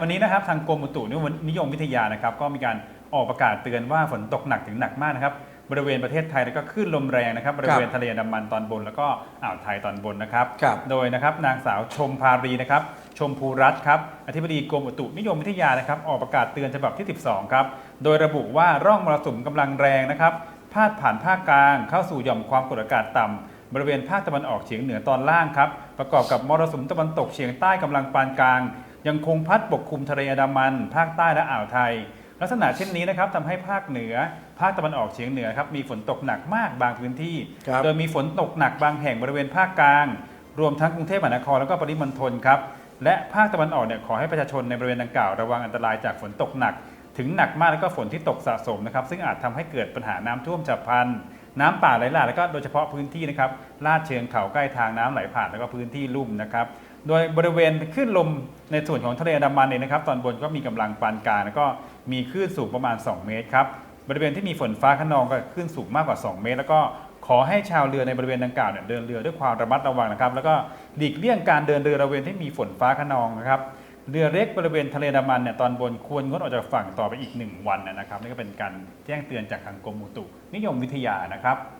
วันนี้นะครับทางกรมอุตุนิยมวิทยานะครับ ก็มีการออกประกาศเตือนว่าฝนตกหนักถึงหนักมากนะครับบริเวณประเทศไทยแล้วก็คลื่นลมแรงนะครับบริเวณทะเลอันดามันตอนบน แล้วก็อ่าวไทยตอนบนนะครับครับ โดยนะครับนางสาวชมพารีนะครับชมพูรัตน์ครับอธิบดีกรมอุตุนิยมวิทยานะครับออกประกาศเตือนฉบับที่ 12 ครับ โดยระบุว่าร่องมรสุมกำลังแรงนะครับพาดผ่านภาคกลาง เข้าสู่หย่อมความกดอากาศต่ำบริเวณภาคตะวันออกเฉียงเหนือตอนล่างครับประกอบกับมรสุมตะวันตกเฉียงใต้กำลังปานกลาง ยังคงพัดปกคลุมทะเลอันดามัน ภาคใต้และอ่าวไทย ลักษณะเช่นนี้นะครับทำให้ภาคเหนือ ภาคตะวันออกเฉียงเหนือครับมีฝนตกหนักมากบางพื้นที่ ครับโดยมีฝนตกหนักบางแห่งบริเวณภาคกลาง รวมทั้งกรุงเทพมหานครแล้วก็ปริมณฑลครับและภาคตะวันออกเนี่ยขอให้ประชาชนในบริเวณดังกล่าวระวังอันตรายจากฝนตกหนัก ถึงหนักมากแล้วก็ฝนที่ตกสะสมนะครับซึ่งอาจทำให้เกิดปัญหาน้ำท่วมฉับพลัน น้ำป่าไหลหลากแล้วก็โดยเฉพาะพื้นที่นะครับลาดเชิงเขาใกล้ทางน้ำไหลผ่านแล้วก็พื้นที่ลุ่มนะครับโดยบริเวณคลื่นลมในส่วนของทะเลอันดามันเองนะครับตอนบนก็มีกำลังปานกลางแล้วก็มีคลื่นสูงประมาณ 2 เมตรครับบริเวณที่มีฝนฟ้าขนองก็คลื่นสูงมากกว่า 2 เมตร แล้วก็ขอให้ชาวเรือในบริเวณดังกล่าวเนี่ยเดินเรือด้วยความระมัดระวังนะครับ แล้วก็หลีกเลี่ยงการเดินเรือบริเวณที่มีฝนฟ้าขนองนะครับ เรือเล็กบริเวณทะเลดามันเนี่ยตอนบนควรงดออกจากฝั่งต่อไปอีกหนึ่งวันนะครับนี่ก็เป็นการแจ้งเตือนจากทางกรมอุตุนิยมวิทยานะครับ